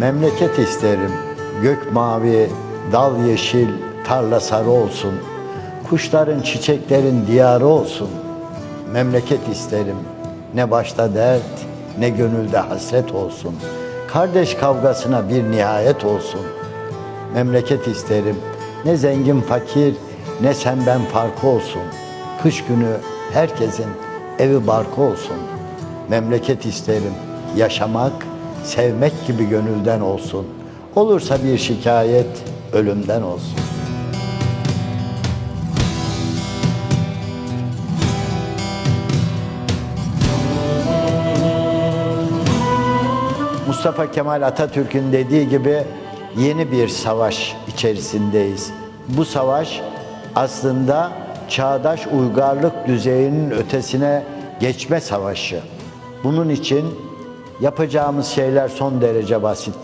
Memleket isterim, gök mavi, dal yeşil, tarla sarı olsun. Kuşların, çiçeklerin diyarı olsun. Memleket isterim, ne başta dert, ne gönülde hasret olsun. Kardeş kavgasına bir nihayet olsun. Memleket isterim, ne zengin fakir, ne senden farkı olsun. Kış günü herkesin evi barkı olsun. Memleket isterim, yaşamak, sevmek gibi gönülden olsun. Olursa bir şikayet, ölümden olsun. Mustafa Kemal Atatürk'ün dediği gibi yeni bir savaş içerisindeyiz. Bu savaş aslında çağdaş uygarlık düzeyinin ötesine geçme savaşı. Bunun için yapacağımız şeyler son derece basit.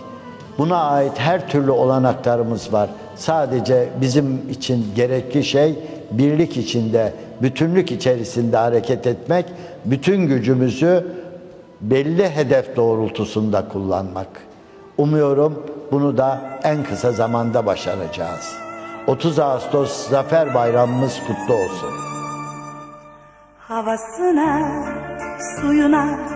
Buna ait her türlü olanaklarımız var. Sadece bizim için gerekli şey birlik içinde, bütünlük içerisinde hareket etmek, bütün gücümüzü belli hedef doğrultusunda kullanmak. Umuyorum bunu da en kısa zamanda başaracağız. 30 Ağustos Zafer Bayramımız kutlu olsun. Havasına, suyuna,